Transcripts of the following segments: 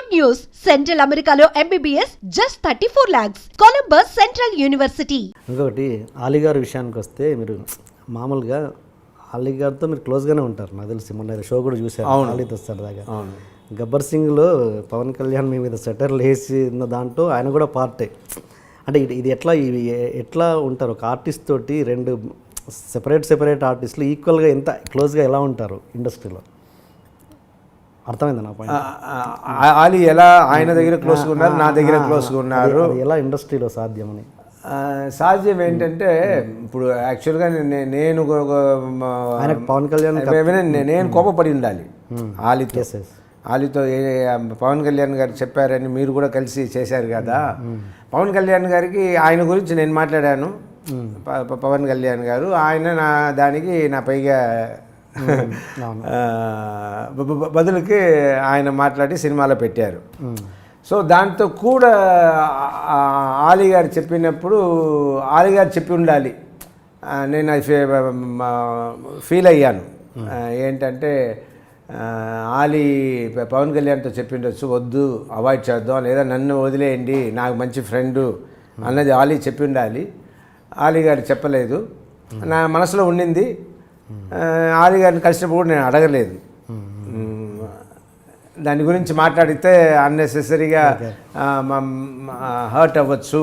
Good news! Central Americano MBBS just 34 lakhs. Columbus Central University. ఇంకొకటి ఆలీ గారి విషయానికి వస్తే మీరు మామూలుగా ఆలీ గారితో మీరు క్లోజ్గానే ఉంటారు నాకు తెలిసి. మొన్న షో కూడా చూశారు సరదాగా. అవును. గబ్బర్ సింగ్లో పవన్ కళ్యాణ్ మీ మీద సెటర్లు ఉన్న దాంట్లో ఆయన కూడా పార్టే. అంటే ఇది ఇది ఎట్లా ఇవి ఎట్లా ఉంటారు? ఒక ఆర్టిస్ట్ తోటి రెండు సెపరేట్ సెపరేట్ ఆర్టిస్టులు ఈక్వల్గా ఎంత క్లోజ్గా ఎలా ఉంటారు ఇండస్ట్రీలో? అర్థమైంది నా పాయింట్ ఆలీ ఎలా ఆయన దగ్గర క్లోజ్గా ఉన్నారు నా దగ్గర క్లోజ్గా ఉన్నారు? ఎలా ఇండస్ట్రీలో సాధ్యమని? ఆ, సాధ్యం ఏంటంటే ఇప్పుడు యాక్చువల్గా నేను పవన్ కళ్యాణ్ నేను కోపపడి ఉండాలి ఆలీతో. ఆలీతో పవన్ కళ్యాణ్ గారు చెప్పారని మీరు కూడా కలిసి చేశారు కదా? పవన్ కళ్యాణ్ గారికి ఆయన గురించి నేను మాట్లాడాను. పవన్ కళ్యాణ్ గారు ఆయన నా దానికి నా పైగా బదులుకి ఆయన మాట్లాడి సినిమాలో పెట్టారు. సో దాంతో కూడా ఆలీ గారు చెప్పినప్పుడు ఆలీ గారు చెప్పి ఉండాలి. నేను అది ఫీల్ అయ్యాను. ఏంటంటే ఆలీ పవన్ కళ్యాణ్తో చెప్పిండొచ్చు వద్దు అవాయిడ్ చేద్దాం లేదా నన్ను వదిలేయండి నాకు మంచి ఫ్రెండు అన్నది ఆలీ చెప్పి ఉండాలి ఆలీ గారు చెప్పలేదు. నా మనసులో ఉండింది. ఆ, ఆలీ గారిని కలిసినప్పుడు నేను అడగలేదు. దాని గురించి మాట్లాడితే అన్నెసెసరీగా హర్ట్ అవ్వచ్చు.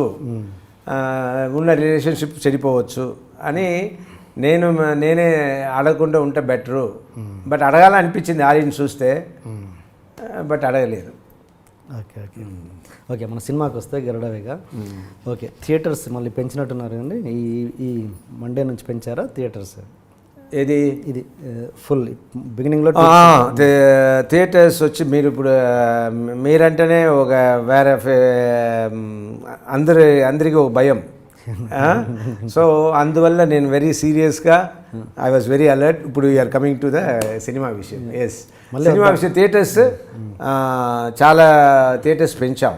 ఉన్న రిలేషన్షిప్ చెడిపోవచ్చు అని నేను నేనే అడగకుండా ఉంటే బెటరు. బట్ అడగాలనిపించింది ఆలీని చూస్తే బట్ అడగలేదు. Okay okay. ఓకే మన సినిమాకి వస్తే గరుడవేగా ఓకే థియేటర్స్ మళ్ళీ పెంచినట్టున్నారు అండి ఈ ఈ మండే నుంచి పెంచారా థియేటర్స్? ఏది ఇది ఫుల్ బిగినింగ్లో థియేటర్స్ వచ్చి మీరు ఇప్పుడు ఆ, మీరంటేనే ఒక వేరే ఫే- అందరి అందరికీ ఒక భయం సో అందువల్ల నేను వెరీ సీరియస్గా ఐ వాజ్ వెరీ అలర్ట్ ఇప్పుడు you are coming to the cinema విషయం ఎస్ సినిమా విషయం థియేటర్స్ చాలా థియేటర్స్ పెంచాం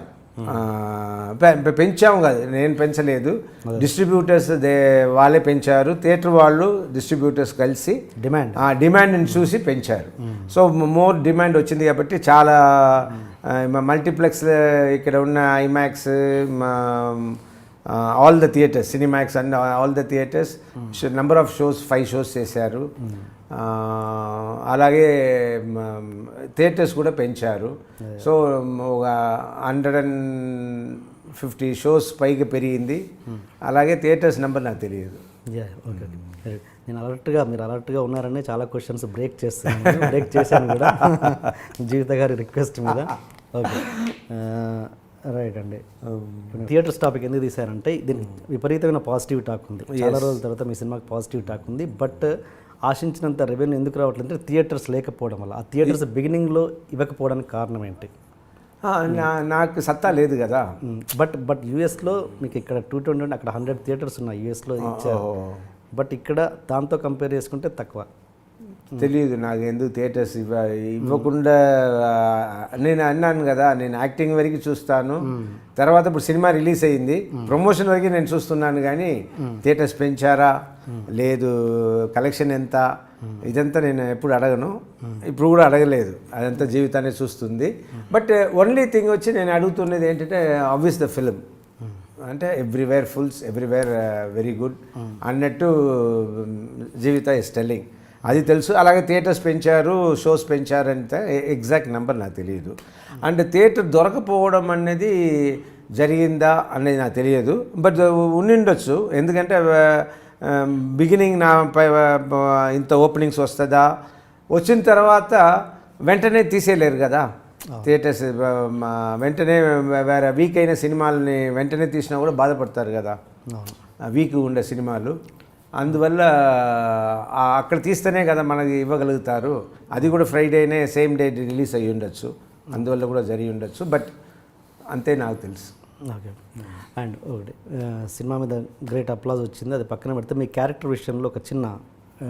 ఆ, పె- పె- పెంచాం కాదు. నేను పెంచలేదు. డిస్ట్రిబ్యూటర్స్ దే వాళ్ళే పెంచారు. థియేటర్ వాళ్ళు డిస్ట్రిబ్యూటర్స్ కలిసి డిమాండ్ ఆ డిమాండ్ని చూసి పెంచారు. సో మోర్ డిమాండ్ వచ్చింది కాబట్టి చాలా మల్టీప్లెక్స్ ఇక్కడ ఉన్న IMAX all the theatres Cinemax and all the theatres number of shows five shows చేశారు. అలాగే థియేటర్స్ కూడా పెంచారు. సో ఒక హండ్రెడ్ అండ్ ఫిఫ్టీ షోస్ పైకి పెరిగింది. అలాగే థియేటర్స్ నెంబర్ నాకు తెలియదు. ఓకే ఓకే నేను అలర్ట్గా మీరు అలర్ట్గా ఉన్నారని చాలా క్వశ్చన్స్ బ్రేక్ చేస్తున్నాను. బ్రేక్ చేశాను కూడా. జీవిత గారి రిక్వెస్ట్ మీద. ఓకే రైట్ అండి. థియేటర్స్ టాపిక్ ఎందుకు తీశారంటే దీని విపరీతమైన పాజిటివ్ టాక్ ఉంది. చాలా రోజుల తర్వాత మీ సినిమాకి పాజిటివ్ టాక్ ఉంది. బట్ ఆశించినంత రెవెన్యూ ఎందుకు రావట్లేదు అంటే థియేటర్స్ లేకపోవడం వల్ల. ఆ థియేటర్స్ బిగినింగ్లో ఇవ్వకపోవడానికి కారణం ఏంటి? నాకు సత్తా లేదు కదా. బట్ బట్ యూఎస్లో మీకు ఇక్కడ టూ ట్వంటీ అక్కడ హండ్రెడ్ థియేటర్స్ ఉన్నాయి. యూఎస్లో ఇచ్చారు బట్ ఇక్కడ దాంతో కంపేర్ చేసుకుంటే తక్కువ. తెలియదు నాకు ఎందుకు థియేటర్స్ ఇవ్వ ఇవ్వకుండా నేను అన్నాను కదా నేను యాక్టింగ్ వరకు చూస్తాను. తర్వాత ఇప్పుడు సినిమా రిలీజ్ అయ్యింది ప్రమోషన్ వరకు నేను చూస్తున్నాను కానీ థియేటర్స్ పెంచారా? లేదు కలెక్షన్ ఎంత? ఇదంతా నేను ఎప్పుడు అడగను. ఇప్పుడు కూడా అడగలేదు. అదంతా జీవితాన్ని చూస్తుంది. బట్ ఓన్లీ థింగ్ వచ్చి నేను అడుగుతున్నది ఏంటంటే ఆబ్వియస్ ద ఫిలిం అంటే everywhere fulls everywhere very good అన్నట్టు um, జీవిత ఇస్ టెల్లింగ్ అది తెలుసు. అలాగే థియేటర్స్ పెంచారు షోస్ పెంచారు అంటే ఎగ్జాక్ట్ నెంబర్ నాకు తెలియదు. అండ్ థియేటర్ దొరకపోవడం అనేది జరిగిందా అనేది నాకు తెలియదు. బట్ ఉండిండొచ్చు ఎందుకంటే బిగినింగ్ నా పై ఇంత ఓపెనింగ్స్ వస్తుందా? వచ్చిన తర్వాత వెంటనే తీసేయలేరు కదా. థియేటర్స్ వెంటనే వేరే వీక్ అయిన సినిమాలని వెంటనే తీసినా కూడా బాధపడతారు కదా. వీక్ ఉండే సినిమాలు. అందువల్ల అక్కడ తీస్తేనే కదా మనకి ఇవ్వగలుగుతారు. అది కూడా ఫ్రైడేనే సేమ్ డే రిలీజ్ అయ్యి ఉండొచ్చు. అందువల్ల కూడా జరిగి ఉండొచ్చు. బట్ అంతే నాకు తెలుసు. ఓకే. అండ్ ఒకటి సినిమా మీద గ్రేట్ అప్లాజ్ వచ్చింది. అది పక్కన పెడితే మీ క్యారెక్టర్ విషయంలో ఒక చిన్న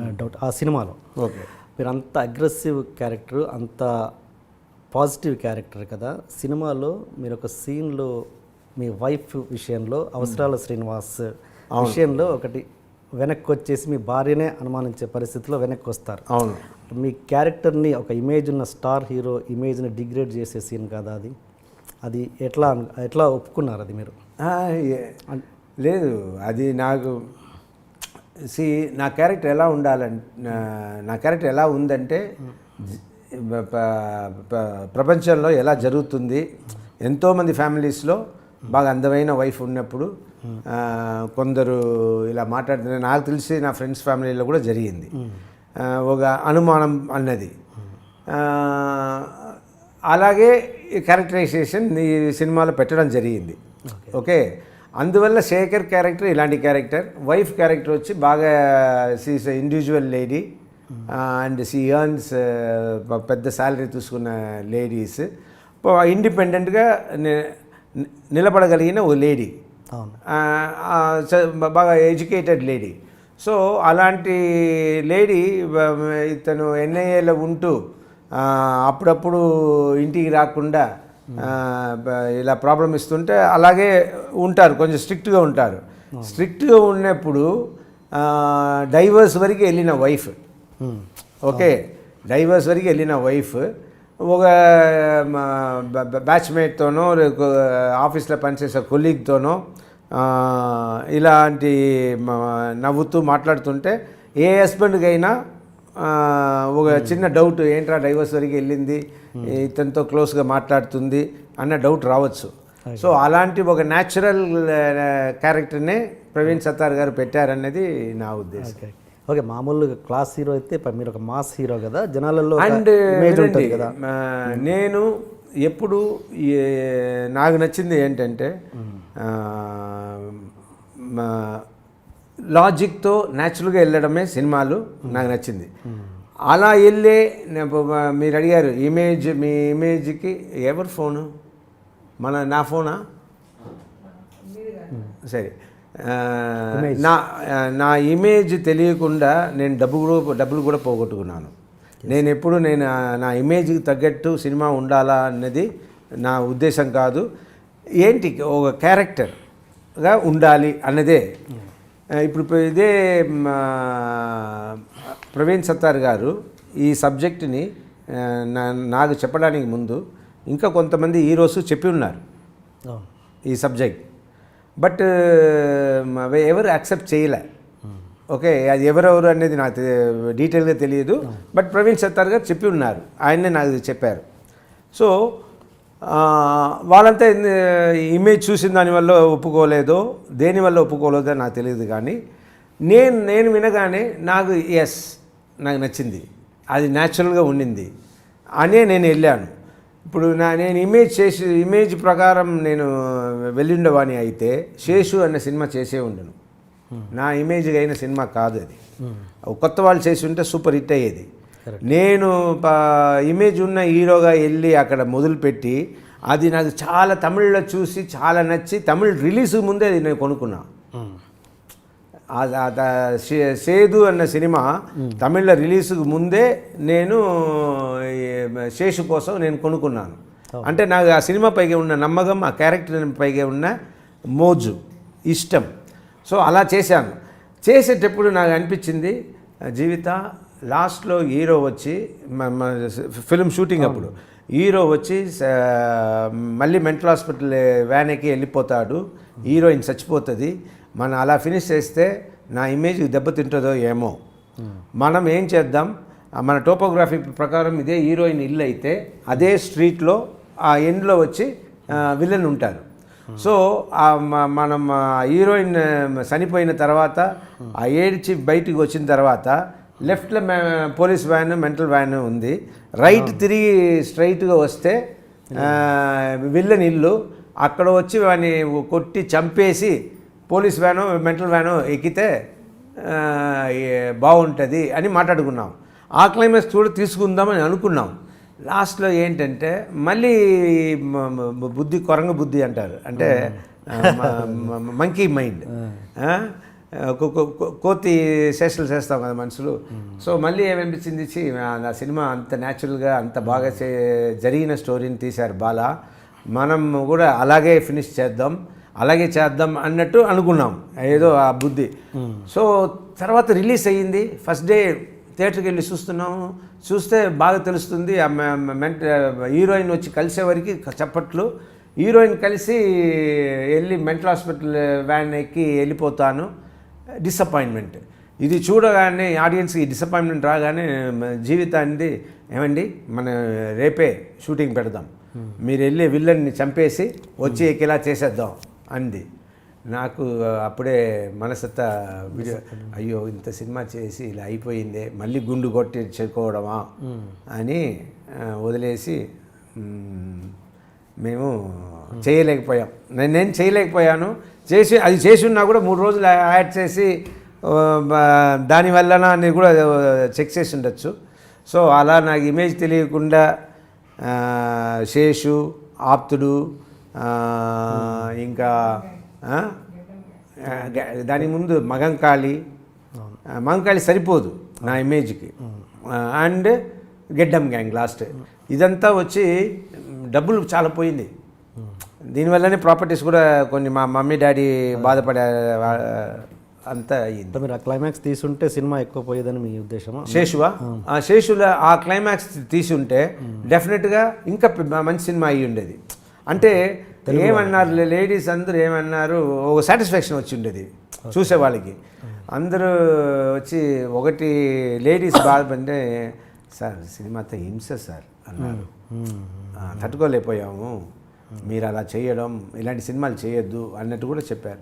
డౌట్. ఆ సినిమాలో ఓకే. మీరు అంత అగ్రెసివ్ క్యారెక్టర్ అంత పాజిటివ్ క్యారెక్టర్ కదా. సినిమాలో మీరు ఒక సీన్లో మీ వైఫ్ విషయంలో అవసరాల శ్రీనివాస్ విషయంలో ఒకటి వెనక్కి వచ్చేసి మీ భార్యనే అనుమానించే పరిస్థితిలో వెనక్కి వస్తారు అవును. మీ క్యారెక్టర్ని ఒక ఇమేజ్ ఉన్న స్టార్ హీరో ఇమేజ్ని డిగ్రేడ్ చేసే సీన్ కదా అది? అది ఎట్లా ఎట్లా ఒప్పుకున్నారు అది మీరు? లేదు అది నాకు సి నా క్యారెక్టర్ ఎలా ఉండాలంటే నా క్యారెక్టర్ ఎలా ఉందంటే ప్రపంచంలో ఎలా జరుగుతుంది ఎంతోమంది ఫ్యామిలీస్లో బాగా అందమైన వైఫ్ ఉన్నప్పుడు కొందరు ఇలా మాట్లాడుతున్నారు నాకు తెలిసి నా ఫ్రెండ్స్ ఫ్యామిలీలో కూడా జరిగింది. ఒక అనుమానం అన్నది. అలాగే ఈ క్యారెక్టరైజేషన్ ఈ సినిమాలో పెట్టడం జరిగింది. ఓకే. అందువల్ల శేఖర్ క్యారెక్టర్ ఇలాంటి క్యారెక్టర్ వైఫ్ క్యారెక్టర్ వచ్చి బాగా she's individual lady and she earns పెద్ద శాలరీ తీసుకున్న లేడీస్ ఇండిపెండెంట్గా నిలబడగలిగిన ఓ లేడీ బాగా ఎడ్యుకేటెడ్ లేడీ. సో అలాంటి లేడీ ఇతను ఎన్ఐఏలో ఉంటూ అప్పుడప్పుడు ఇంటికి రాకుండా ఇలా ప్రాబ్లం ఇస్తుంటే అలాగే ఉంటారు. కొంచెం స్ట్రిక్ట్గా ఉంటారు. స్ట్రిక్ట్గా ఉన్నప్పుడు డైవర్స్ వరకు వెళ్ళిన వైఫ్. ఓకే? డైవర్స్ వరకు వెళ్ళిన వైఫ్ ఒక బ్యాచ్మేట్తోనో ఆఫీస్లో పనిచేసే కొలీగ్తోనో ఇలాంటి నవ్వుతూ మాట్లాడుతుంటే ఏ హస్బెండ్కి అయినా ఒక చిన్న డౌట్ ఏంట్రా డైవర్స్ వరకు వెళ్ళింది? ఇతనితో క్లోజ్గా మాట్లాడుతుంది? అన్న డౌట్ రావచ్చు. సో అలాంటి ఒక న్యాచురల్ క్యారెక్టర్నే ప్రవీణ్ సత్తార్ గారు పెట్టారనేది నా ఉద్దేశం. ఓకే మామూలుగా క్లాస్ హీరో అయితే మీరు ఒక మాస్ హీరో కదా జనాలలో అండ్ కదా. నేను ఎప్పుడు నాకు నచ్చింది ఏంటంటే లాజిక్తో న్యాచురల్గా వెళ్ళడమే సినిమాలు నాకు నచ్చింది. అలా వెళ్ళే మీరు అడిగారు ఇమేజ్ మీ ఇమేజ్కి ఎవరి ఫోను? మన నా ఫోనా? సరే. నా ఆ, నా ఇమేజ్ తెలియకుండా నేను డబ్బు కూడా డబ్బులు కూడా పోగొట్టుకున్నాను. నేను ఎప్పుడు నేను ఆ, నా ఇమేజ్కి తగ్గట్టు సినిమా ఉండాలా అన్నది నా ఉద్దేశం కాదు. ఏంటి ఒక క్యారెక్టర్గా ఉండాలి అన్నదే. ఆ, ఇప్పుడు ఇదే ప్రవీణ్ సత్తార్ గారు ఈ సబ్జెక్టుని నాకు చెప్పడానికి ముందు ఇంకా కొంతమంది హీరోస్ చెప్పి ఉన్నారు. అవును ఈ సబ్జెక్ట్ బట్ ఎవరు యాక్సెప్ట్ చేయలే. ఓకే అది ఎవరెవరు అనేది నాకు డీటెయిల్గా తెలియదు. బట్ ప్రవీణ్ సత్తార్ గారు చెప్పి ఉన్నారు. ఆయన్నే నాకు చెప్పారు. సో వాళ్ళంతా ఇమేజ్ చూసిన దానివల్ల ఒప్పుకోలేదో దేనివల్ల ఒప్పుకోలేదో నాకు తెలియదు కానీ నేను నేను వినగానే నాకు ఎస్ నాకు నచ్చింది. అది న్యాచురల్గా ఉండింది. అనే నేను వెళ్ళాను. ఇప్పుడు నా నేను ఇమేజ్ చేసి ఇమేజ్ ప్రకారం నేను వెళ్ళిండేవాని అయితే శేషు అనే సినిమా చేసే ఉండను. నా ఇమేజ్ అయిన సినిమా కాదు అది. కొత్త వాళ్ళు చేసి ఉంటే సూపర్ హిట్ అయ్యేది. నేను ఇమేజ్ ఉన్న హీరోగా వెళ్ళి అక్కడ మొదలుపెట్టి అది నాకు చాలా తమిళ్ళో చూసి చాలా నచ్చి తమిళ్ రిలీజ్ ముందే అది నేను కొనుక్కున్నా. ఆ- ఆ ద- శే- సేదు అన్న సినిమా తమిళ రిలీజ్కి ముందే నేను శేషు కోసం నేను కొనుక్కున్నాను. అంటే నాకు ఆ సినిమా పైగా ఉన్న నమ్మకం ఆ క్యారెక్టర్ పైగా ఉన్న మోజు ఇష్టం. సో అలా చేశాను. చేసేటప్పుడు నాకు అనిపించింది జీవిత లాస్ట్లో హీరో వచ్చి ఫిల్మ్ షూటింగ్ అప్పుడు హీరో వచ్చి మళ్ళీ మెంటల్ హాస్పిటల్ వ్యాన్ ఎక్కి వెళ్ళిపోతాడు. హీరోయిన్ చచ్చిపోతుంది. మనం అలా ఫినిష్ చేస్తే నా ఇమేజ్ దెబ్బతింటుందో ఏమో. మనం ఏం చేద్దాం? మన టోపోగ్రఫీ ప్రకారం ఇదే హీరోయిన్ ఇల్లు అయితే అదే స్ట్రీట్లో ఆ ఎండ్లో వచ్చి విలన్ ఉంటారు. సో మనం ఆ హీరోయిన్ చనిపోయిన తర్వాత ఆ ఏడ్చి బయటికి వచ్చిన తర్వాత లెఫ్ట్లో పోలీస్ వ్యాన్ మెంటల్ వ్యాన్ ఉంది. రైట్ తిరిగి స్ట్రైట్గా వస్తే విల్లన్ ఇల్లు అక్కడ వచ్చి వాడిని కొట్టి చంపేసి పోలీస్ వ్యాను మెంటల్ వ్యాను ఎక్కితే బాగుంటుంది అని మాట్లాడుకున్నాం. ఆ క్లైమాక్స్ కూడా తీసుకుందామని అనుకున్నాం. లాస్ట్లో ఏంటంటే మళ్ళీ బుద్ధి కొరంగ బుద్ధి అంటారు. అంటే మంకీ మైండ్ కోతి శేషలు చేస్తాం కదా మనుషులు. సో మళ్ళీ ఏమనిపించింది ఆ సినిమా అంత న్యాచురల్గా అంత బాగా చే జరిగిన స్టోరీని తీశారు బాలా. మనం కూడా అలాగే ఫినిష్ చేద్దాం. అలాగే చేద్దాం అన్నట్టు అనుకున్నాం. ఏదో ఆ బుద్ధి. సో తర్వాత రిలీజ్ అయ్యింది. ఫస్ట్ డే థియేటర్కి వెళ్ళి చూస్తున్నాము చూస్తే బాగా తెలుస్తుంది ఆ మెంట హీరోయిన్ వచ్చి కలిసేవరకు చప్పట్లు. హీరోయిన్ కలిసి వెళ్ళి మెంటల్ హాస్పిటల్ వ్యాన్ ఎక్కి వెళ్ళిపోతాను. డిసప్పాయింట్మెంట్. ఇది చూడగానే ఆడియన్స్కి డిసప్పాయింట్మెంట్ రాగానే జీవితాన్ని ఏమండి మన రేపే షూటింగ్ పెడదాం. మీరు వెళ్ళి విల్లన్ని చంపేసి వచ్చి ఎక్కేలా చేసేద్దాం. అంది. నాకు అప్పుడే మనసంతా వీడియో అయ్యో ఇంత సినిమా చేసి ఇలా అయిపోయిందే మళ్ళీ గుండు కొట్టి చెప్పుకోవడమా అని వదిలేసి మేము చేయలేకపోయాం. నేను నేను చేయలేకపోయాను. చేసి అది చేసి ఉన్నా కూడా మూడు రోజులు యాడ్ చేసి దానివల్లన అని కూడా చెక్ చేసి ఉండొచ్చు. సో అలా నాకు ఇమేజ్ తెలియకుండా శేషు ఆప్తుడు ఇంకా దాని ముందు మగంకాళి మగంకాళి సరిపోదు నా ఇమేజ్కి. అండ్ గెడ్డం గ్యాంగ్ లాస్ట్. ఇదంతా వచ్చి డబ్బులు చాలా పోయింది. దీనివల్లనే ప్రాపర్టీస్ కూడా కొన్ని మా మమ్మీ డాడీ బాధపడే అంతా అయ్యింది. మీరు ఆ క్లైమాక్స్ తీసుంటే సినిమా ఎక్కువ పోయేదని మీ ఉద్దేశమా? శేషువా? ఆ. శేషుల ఆ క్లైమాక్స్ తీసి ఉంటే డెఫినెట్గా ఇంకా మంచి సినిమా అయ్యి ఉండేది. అంటే ఏమన్నారు? లేడీస్ అందరూ ఏమన్నారు? ఒక సాటిస్ఫాక్షన్ వచ్చి ఉండేది. చూసే వాళ్ళకి. అందరూ వచ్చి ఒకటి లేడీస్ బాధపడితే సార్ సినిమాతో హింస సార్ అన్నారు. తట్టుకోలేకపోయాము. మీరు అలా చేయడం ఇలాంటి సినిమాలు చేయొద్దు అన్నట్టు కూడా చెప్పారు.